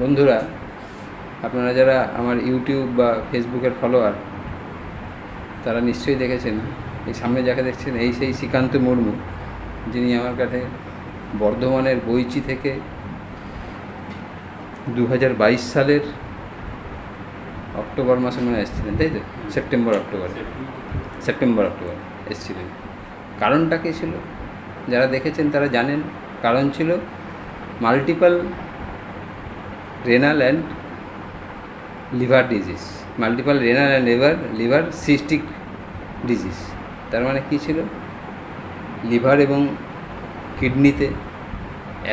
বন্ধুরা, আপনারা যারা আমার ইউটিউব বা ফেসবুকের ফলোয়ার, তারা নিশ্চয়ই দেখেছেন, এই সামনে যাকে দেখছেন, এই সেই শ্রীকান্ত মুর্মু, যিনি আমার কাছে বর্ধমানের বইচি থেকে দু হাজার বাইশ সালের অক্টোবর মাসে মনে এসেছিলেন, তাই তো? সেপ্টেম্বর, অক্টোবরে। সেপ্টেম্বর, অক্টোবর এসেছিলেন। কারণটা কী ছিল? যারা দেখেছেন তারা জানেন। কারণ ছিল multiple renal and liver disease multiple renal and liver liver cystic disease তার মানে কী ছিল? লিভার এবং কিডনিতে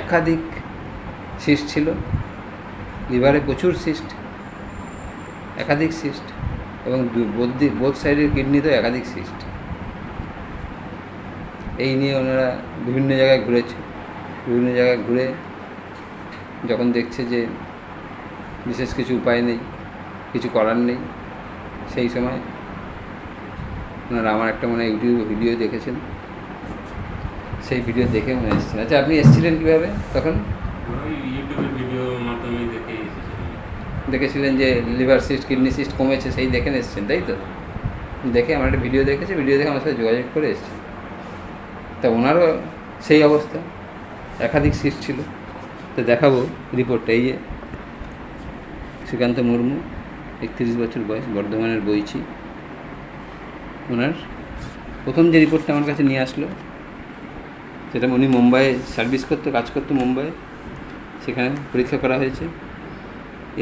একাধিক সিস্ট ছিল। লিভারে প্রচুর সিস্ট একাধিক সিস্ট এবং বোধ সাইডের কিডনিতেও একাধিক সিস্ট এই নিয়ে ওনারা বিভিন্ন জায়গায় ঘুরেছে। বিভিন্ন জায়গায় ঘুরে যখন দেখছে যে বিশেষ কিছু উপায় নেই কিছু করার নেই। সেই সময় ওনারা আমার একটা মনে হয় ইউটিউবে ভিডিও দেখেছেন। সেই ভিডিও দেখে মনে এসেছেন। আচ্ছা আপনি এসেছিলেন কীভাবে তখন? ইউটিউবের মাধ্যমে দেখে দেখেছিলেন যে লিভার সিস্ট কিডনি সিস্ট কমেছে সেই দেখে এসেছেন তাই তো? দেখে আমার একটা ভিডিও দেখেছে ভিডিও দেখে আমার সাথে যোগাযোগ করে এসেছে তা ওনারও সেই অবস্থা একাধিক সিস্ট ছিল। তো দেখাবো রিপোর্টটা এই যে শ্রীকান্ত মুর্মু, একত্রিশ বছর বয়স, বর্ধমানের বইছি ওনার প্রথম যে রিপোর্টটা আমার কাছে নিয়ে আসলো সেটা উনি মুম্বাইয়ে সার্ভিস করতো, কাজ করতো মুম্বাইয়ে, সেখানে পরীক্ষা করা হয়েছে।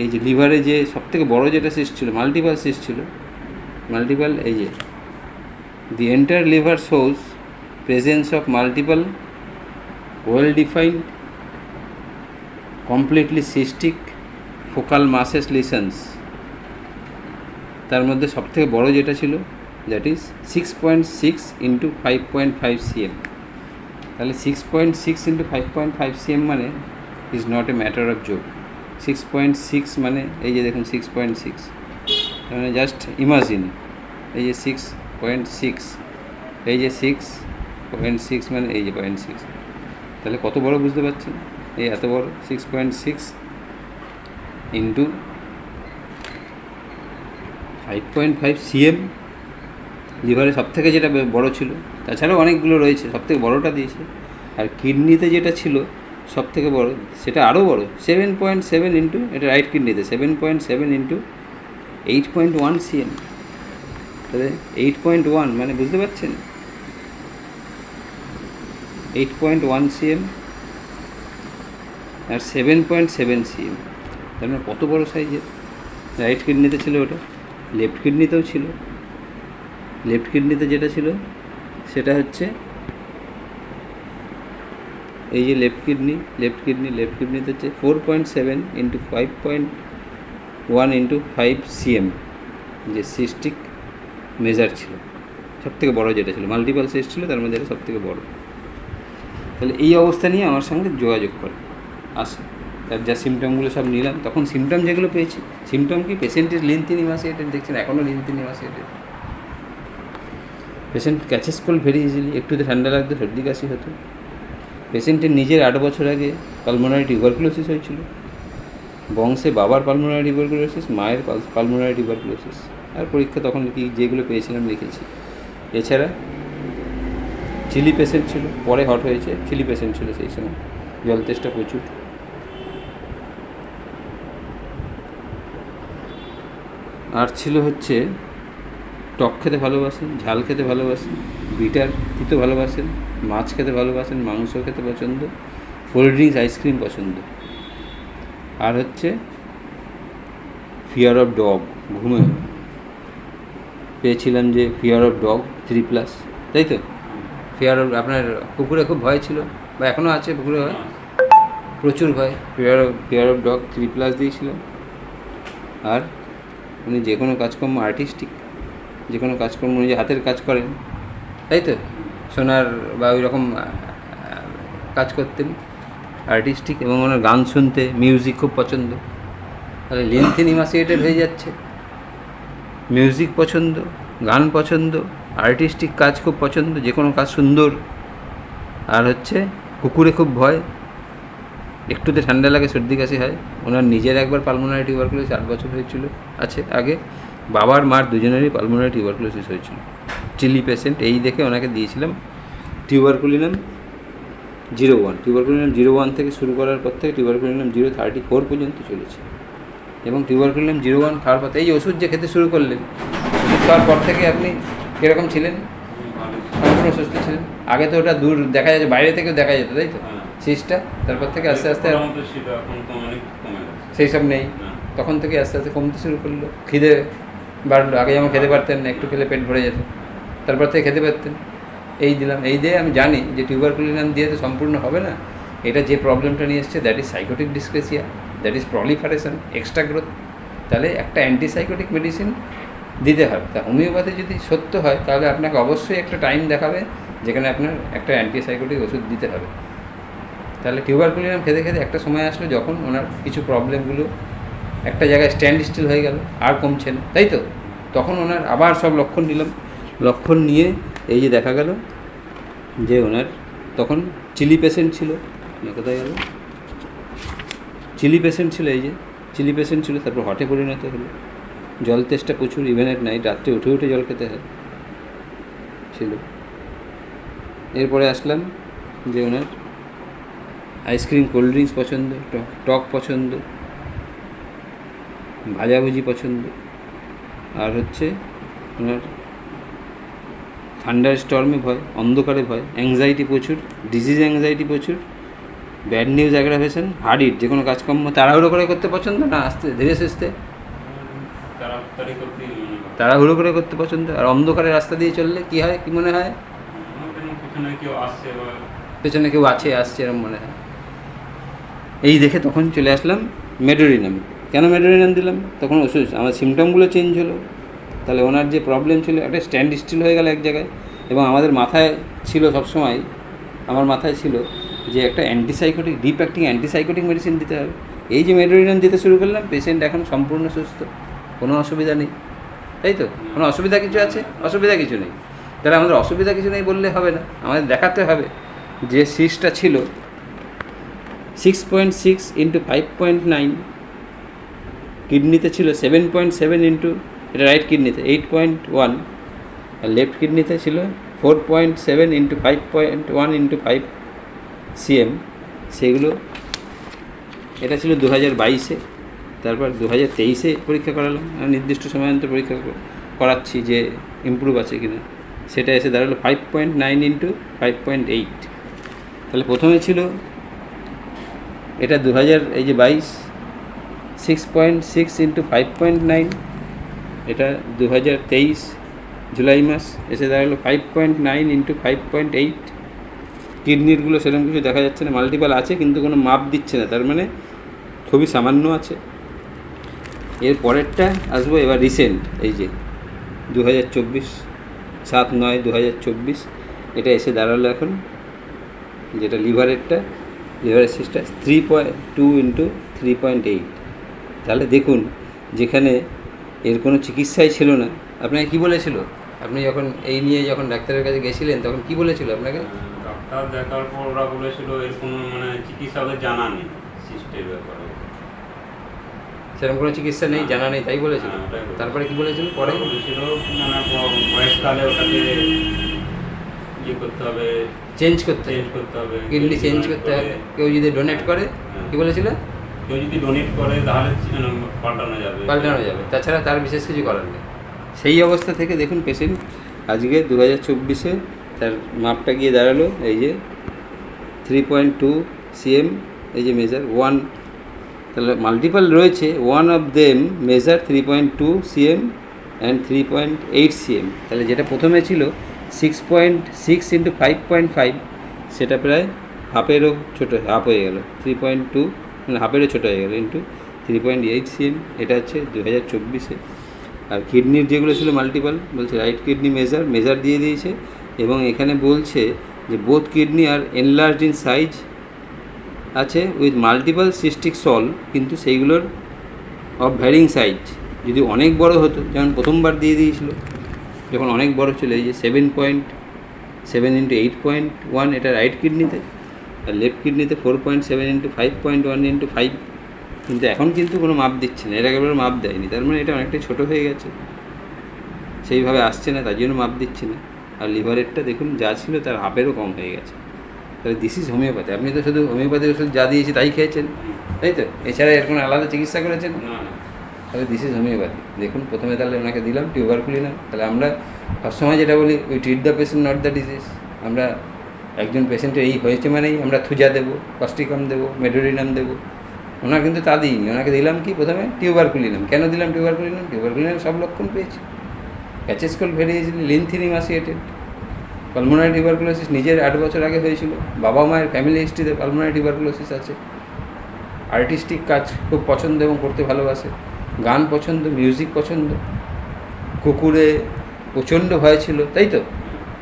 এই যে লিভারে যে সবথেকে বড় যেটা সিস্ট ছিল মাল্টিপাল সিস্ট ছিল মাল্টিপাল এই যে the entire liver shows presence of multiple well defined completely cystic focal masses lesions তার মধ্যে সবথেকে বড় যেটা ছিল that is six point six into five point five CM তাহলে six point six into five point five CM মানে is not a matter of joke six point six মানে এই যে দেখুন সিক্স পয়েন্ট সিক্স মানে জাস্ট ইমাজিন এই যে six point six এই যে সিক্স পয়েন্ট সিক্স মানে এই যে পয়েন্ট সিক্স তাহলে কত বড় বুঝতে পারছেন? এই এত বড় six point six into five point five CM লিভারে সব থেকে যেটা বড় ছিল। তাছাড়াও অনেকগুলো রয়েছে সব থেকে বড়োটা দিয়েছে। আর কিডনিতে যেটা ছিল সব থেকে বড়, সেটা আরও বড় সেভেন পয়েন্ট সেভেন ইন্টু এটা রাইট কিডনিতে seven point seven into eight point one CM তাহলে এইট পয়েন্ট ওয়ান মানে বুঝতে পারছেন? এইট পয়েন্ট ওয়ান সিএম আর সেভেন পয়েন্ট সেভেন সিএম তার মানে কত বড় সাইজের? রাইট কিডনিতে ছিল ওটা। লেফট কিডনিতেও ছিল। লেফট কিডনিতে যেটা ছিল, সেটা হচ্ছে এই যে left kidney left kidney left কিডনিতে হচ্ছে four point seven into five point one into five CM যে সিস্টিক মেজার ছিল। সব থেকে বড়ো যেটা ছিল। মাল্টিপাল সিস্ট ছিল, তার মধ্যে এটা সব থেকে বড়ো। তাহলে এই অবস্থা নিয়ে আমার সঙ্গে যোগাযোগ করে। আসে তার যা সিমটমগুলো সব নিলাম, তখন সিমটম যেগুলো পেয়েছি সিমটম কি? পেশেন্টের লিনথিন ইমাসিয়েটেড দেখছেন? এখনও lean thin emaciated patient catches cold very easily একটুতে ঠান্ডা লাগতো, সর্দি কাশি হতো। পেশেন্টের নিজের আট বছর আগে পালমোনারি টিউবারকুলোসিস হয়েছিল। বংশে বাবার পালমোনারি টিউবারকুলোসিস মায়ের পালমোনারি টিউবারকুলোসিস আর পরীক্ষা তখন কি, যেগুলো পেয়েছিলাম, লিখেছি। এছাড়া চিলি পেশেন্ট ছিল, পরে হট হয়েছে চিলি পেশেন্ট ছিল সেই সময়। জল তেষ্টা প্রচুর। আর ছিল হচ্ছে টক খেতে ভালোবাসেন ঝাল খেতে ভালোবাসেন বিটার তিতো ভালোবাসেন মাছ খেতে ভালোবাসেন মাংস খেতে পছন্দ কোল্ড ড্রিঙ্কস আইসক্রিম পছন্দ। আর হচ্ছে ফিয়ার অফ ডগ ঘুমে পেয়েছিলাম যে fear of dog three plus তাই তো? ফিয়ার অফ আপনার কুকুরে খুব ভয় ছিল? বা এখনও আছে পুকুরে ভয়? প্রচুর ভয়। Fear of fear of dog three plus দিয়েছিলাম। আর উনি যে কোনো কাজকর্ম আর্টিস্টিক যে কোনো কাজকর্ম উনি যে হাতের কাজ করেন, তাই তো? সোনার বা ওই রকম কাজ করতেন আর্টিস্টিক এবং ওনার গান শুনতে মিউজিক খুব পছন্দ। তাহলে লিনথিন ইমাসিয়েটেড হয়ে যাচ্ছে। মিউজিক পছন্দ, গান পছন্দ আর্টিস্টিক কাজ খুব পছন্দ, যে কোনো কাজ সুন্দর। আর হচ্ছে কুকুরে খুব ভয়, একটুতে ঠান্ডা লাগে, সর্দি কাশি হয়। ওনার নিজের একবার পালমোনারি টিউবারকুলোসিস আট বছর হয়েছিল আছে আগে। বাবার মার দুজনেরই পালমোনারি টিউবারকুলোসিস হয়েছিল। চিলি পেশেন্ট এই দেখে ওনাকে দিয়েছিলাম tuberculinum zero one tuberculinum zero one থেকে শুরু করার পর থেকে টিউবারকুলিনাম জিরো থার্টি ফোর পর্যন্ত চলেছে। এবং টিউবারকুলিনাম জিরো ওয়ান খাওয়ার পর এই ওষুধ যে খেতে শুরু করলেন ওষুধ খাওয়ার পর থেকে আপনি কীরকম ছিলেন? সম্পূর্ণ সুস্থ ছিলেন। আগে তো ওটা দূর দেখা যাচ্ছে বাইরে থেকেও দেখা যেত তাই তো? সিসটা তারপর থেকে আস্তে আস্তে সেই সব নেই। তখন থেকে আস্তে আস্তে কমতে শুরু করল। খিদে বাড়লো। আগে যেমন খেতে পারতেন না একটু খেলে পেট ভরে যেত। তারপর থেকে খেতে পারতেন। এই দিলাম এই দিয়ে আমি জানি যে টিউবার টিউবারকুলিনাম দিয়ে তো সম্পূর্ণ হবে না। এটা যে প্রবলেমটা নিয়ে এসছে that is sycotic dyscrasia that is proliferation extra growth তাহলে একটা অ্যান্টিসাইকোটিক মেডিসিন দিতে হবে। তা হোমিওপ্যাথি যদি সত্য হয় তাহলে আপনাকে অবশ্যই একটা টাইম দেখাবে যেখানে আপনার একটা অ্যান্টিসাইকোটিক ওষুধ দিতে হবে। তাহলে টিউবারকুলিনাম খেতে খেতে একটা সময় আসলো যখন ওনার কিছু প্রবলেমগুলো একটা জায়গায় স্ট্যান্ড স্টিল হয়ে গেল, আর কমছে না, তাই তো? তখন ওনার আবার সব লক্ষণ নিলাম। লক্ষণ নিয়ে এই যে দেখা গেল যে ওনার তখন চিলি পেশেন্ট ছিল কোথায় গেল? চিলি পেশেন্ট ছিল এই যে, চিলি পেশেন্ট ছিল, তারপর হটে পরিণত হলো। জল তেষ্টা প্রচুর ইভেন এট নাইট রাত্রে উঠে উঠে জল খেতে হয়, ছিল। এরপরে আসলাম যে ওনার আইসক্রিম কোল্ড ড্রিঙ্কস পছন্দ টক টক পছন্দ ভাজাভুজি পছন্দ। আর হচ্ছে ওনার থান্ডার স্টর্মে ভয় অন্ধকারে ভয় অ্যাংজাইটি প্রচুর ডিজিজ অ্যাংজাইটি প্রচুর ব্যাড নিউজ অ্যাগ্রাভেশন হার্ডিট যে কোনো কাজকর্ম তাড়াহুড়ো করে করতে পছন্দ না আস্তে ধীরে সুস্থে। তাড়াহুড়ো করে করতে পছন্দ আর অন্ধকারে রাস্তা দিয়ে চললে কী হয় কী মনে হয়? কেউ আসছে পেছনে কেউ আছে আসছে এরকম মনে হয়। এই দেখে তখন চলে আসলাম মেডোরিনাম। কেন মেডোরিনাম দিলাম? তখন ওষুধ আমার সিমটমগুলো চেঞ্জ হলো। তাহলে ওনার যে প্রবলেম ছিল, একটা স্ট্যান্ড স্টিল হয়ে গেল এক জায়গায়। এবং আমাদের মাথায় ছিল সবসময়, আমার মাথায় ছিল যে একটা antisycotic deep acting antisycotic medicine দিতে হবে। এই যে মেডোরিনাম দিতে শুরু করলাম পেশেন্ট এখন সম্পূর্ণ সুস্থ। কোনো অসুবিধা নেই। তাই তো? কোনো অসুবিধা কিছু আছে? অসুবিধা কিছু নেই। তাহলে আমাদের অসুবিধা কিছু নেই বললে হবে না। আমাদের দেখাতে হবে যে সিসটা ছিল six point six into five point nine কিডনিতে ছিল সেভেন পয়েন্ট সেভেন ইন্টু এটা রাইট কিডনিতে এইট পয়েন্ট ওয়ান আর লেফট কিডনিতে ছিল four point seven into five point one into five CM সেগুলো, এটা ছিল দু হাজার বাইশে, তারপর দু হাজার তেইশে পরীক্ষা করালাম নির্দিষ্ট সময়ান্তর পরীক্ষা করাচ্ছি যে ইমপ্রুভ আছে কিনা, সেটা এসে দাঁড়াল five point nine into five point eight তাহলে প্রথমে ছিল এটা দু হাজার এই যে বাইশ six point six into five point nine এটা দু হাজার তেইশ জুলাই মাস, এসে দাঁড়াল five point nine into five point eight কিডনিরগুলো সেরকম কিছু দেখা যাচ্ছে না মাল্টিপাল আছে, কিন্তু কোনো মাপ দিচ্ছে না, তার মানে খুবই সামান্য আছে। এর পরেরটা আসব, এবার রিসেন্ট এই যে দু হাজার চব্বিশ, সাত নয় দু হাজার চব্বিশ, এটা এসে দাঁড়াল এখন, যেটা লিভারেরটা। লিভারের sister three point two into three point eight তাহলে দেখুন যেখানে এর কোনো চিকিৎসাই ছিল না। আপনাকে কী বলেছিল? আপনি যখন এই নিয়ে যখন ডাক্তারের কাছে গেছিলেন তখন কি বলেছিল আপনাকে? ডাক্তার দেখার পর ওরা বলেছিল এর কোনো মানে চিকিৎসা ওদের জানা নেই সিস্টের ব্যাপারে। সেরকম কোনো চিকিৎসা নেই জানা নেই তাই বলেছিল? হ্যাঁ, ওটাই বলেছিল। তারপরে কি বলেছিল পরে? বলেছিল মানে বয়সকালে ওটাকে ইয়ে করতে হবে। চেঞ্জ করতে চেঞ্জ করতে হবে। কিডনি চেঞ্জ করতে করে- হবে কেউ যদি ডোনেট করে হ্যাঁ। কি বলেছিল? কেউ যদি ডোনেট করে তাহলে পাল্টানো যাবে। পাল্টানো যাবে। তাছাড়া তার বিশেষ কিছু করার নেই। সেই অবস্থা থেকে দেখুন পেশেন্ট আজকে দু হাজার চব্বিশে তার মাপটা গিয়ে দাঁড়াল এই যে থ্রি পয়েন্ট টু সিএম এই যে মেজার ওয়ান তাহলে মাল্টিপাল রয়েছে one of them measure three point two CM and three point eight CM তাহলে যেটা প্রথমে ছিল six point six into five point five সেটা প্রায় হাফেরও ছোটো, হাফ হয়ে গেল। থ্রি পয়েন্ট টু মানে হাফেরও ছোটো হয়ে গেল into three point eight CM এটা হচ্ছে দু হাজার চব্বিশে। আর কিডনির যেগুলো ছিল মাল্টিপাল বলছে রাইট কিডনি মেজার মেজার দিয়ে দিয়েছে, এবং এখানে বলছে যে both kidney are enlarge in size আছে উইথ মাল্টিপাল সিস্টিক সল কিন্তু সেইগুলোর অফ ভ্যারিং সাইজ যদি অনেক বড় হতো, যেমন প্রথমবার দিয়ে দিয়েছিল। যখন অনেক বড় ছিল, এই যে seven point seven into eight point one এটা রাইট কিডনিতে আর লেফট কিডনিতে four point seven into five point one into five কিন্তু এখন কিন্তু কোনো মাপ দিচ্ছে না, এর একেবারে মাপ দেয়নি, তার মানে এটা অনেকটাই ছোটো হয়ে গেছে। সেইভাবে আসছে না, তার জন্য মাপ দিচ্ছে না। আর লিভারেরটা দেখুন, যা ছিল তার হাফেরও কম হয়ে গেছে। তাহলে দিস ইজ হোমিওপ্যাথি আপনি তো শুধু হোমিওপ্যাথি ওষুধ যা দিয়েছি তাই খেয়েছেন, তাই তো? এছাড়া এর কোনো আলাদা চিকিৎসা করেছেন? না না। তাহলে দিস ইজ হোমিওপ্যাথি দেখুন, প্রথমে তাহলে ওনাকে দিলাম টিউবার খুলিলাম তাহলে আমরা সবসময় যেটা বলি we treat the patient not the disease আমরা একজন পেশেন্টের এই হয়েছে মানেই আমরা থুজা দেবো কস্টিকাম দেবো, মেডোরিনাম দেবো। ওনার কিন্তু তা দিইনি। ওনাকে দিলাম কি প্রথমে? টিউবার খুলিলাম কেন দিলাম টিউবার খুলিলাম টিউবার খুলিলাম সব লক্ষণ পেয়েছি। প্যাচেসকল ভেরিয়েছিল লিনথিনিম আসিয়েটেড পালমোনারি টিউবারকুলোসিস নিজের আট বছর আগে হয়েছিল। বাবা মায়ের ফ্যামিলি হিস্ট্রিতে পালমোনারি টিউবারকুলোসিস আছে। আর্টিস্টিক কাজ খুব পছন্দ এবং করতে ভালোবাসে। গান পছন্দ মিউজিক পছন্দ কুকুরে প্রচণ্ড ভয় ছিল তাই তো?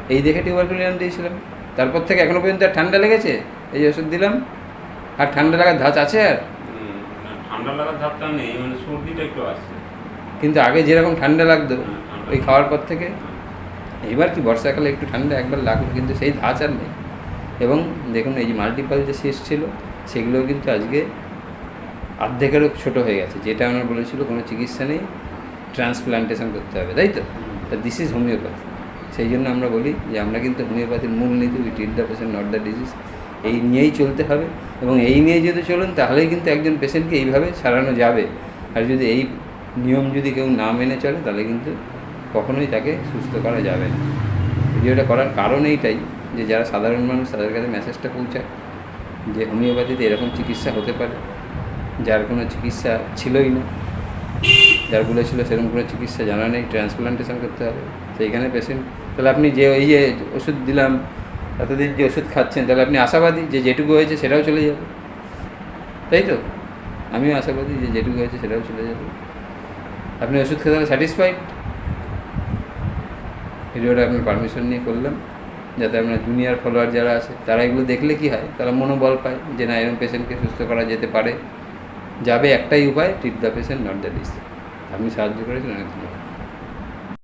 এই দেখে টিউবারকুলিয়াম দিয়েছিলাম। তারপর থেকে এখনও পর্যন্ত আর ঠান্ডা লেগেছে? এই ওষুধ দিলাম। আর ঠান্ডা লাগার ধাঁচ আছে আর? ঠান্ডা লাগার ধাপটা নেই মানে সর্দিটা একটু আসছে কিন্তু আগে যেরকম ঠান্ডা লাগতো হ্যাঁ, ওই খাওয়ার পর থেকে এবার কি বর্ষাকালে একটু ঠান্ডা একবার লাগল কিন্তু সেই ধাঁচ আর নেই। এবং দেখুন এই যে মাল্টিপাল যে শেষ ছিল সেগুলোও কিন্তু আজকে অর্ধেকেরও ছোটো হয়ে গেছে। যেটা আমার বলেছিল কোনো চিকিৎসা নেই ট্রান্সপ্লান্টেশন করতে হবে তাই তো? তা দিস ইজ হোমিওপ্যাথি সেই জন্য আমরা বলি যে আমরা কিন্তু হোমিওপ্যাথির মূল নীতি we treat the patient not the disease এই নিয়েই চলতে হবে এবং এই নিয়ে যদি চলুন তাহলেই কিন্তু একজন পেশেন্টকে এইভাবে সারানো যাবে। আর যদি এই নিয়ম যদি কেউ না মেনে চলে তাহলে কিন্তু কখনোই তাকে সুস্থ করা যাবে না। ভিডিওটা করার কারণ এইটাই যে যারা সাধারণ মানুষ তাদের কাছে মেসেজটা পৌঁছায় যে হোমিওপ্যাথিতে এরকম চিকিৎসা হতে পারে। যার কোনো চিকিৎসা ছিলই না। যার বলেছিল সেরকম কোনো চিকিৎসা জানা নেই ট্রান্সপ্লান্টেশন করতে হবে। সেইখানে পেশেন্ট তাহলে আপনি যে ওই যে ওষুধ দিলাম, এতদিন যে ওষুধ খাচ্ছেন, তাহলে আপনি আশাবাদী যে যেটুকু হয়েছে সেটাও চলে যাবে। তাই তো? আমিও আশাবাদী যে যেটুকু হয়েছে সেটাও চলে যাবে। আপনি ওষুধ খেতে স্যাটিসফাইড ভিডিওটা আমি পারমিশন নিয়ে করলাম, যাতে আপনার জুনিয়র ফলোয়ার যারা আছে, তারা এগুলো দেখলে কি হয়? তারা মনোবল পায় যে না, এরকম পেশেন্টকে সুস্থ করা যেতে পারে। যাবে একটাই উপায় treat the patient not the disease আপনি সাহায্য করেছেন অনেক ধন্যবাদ।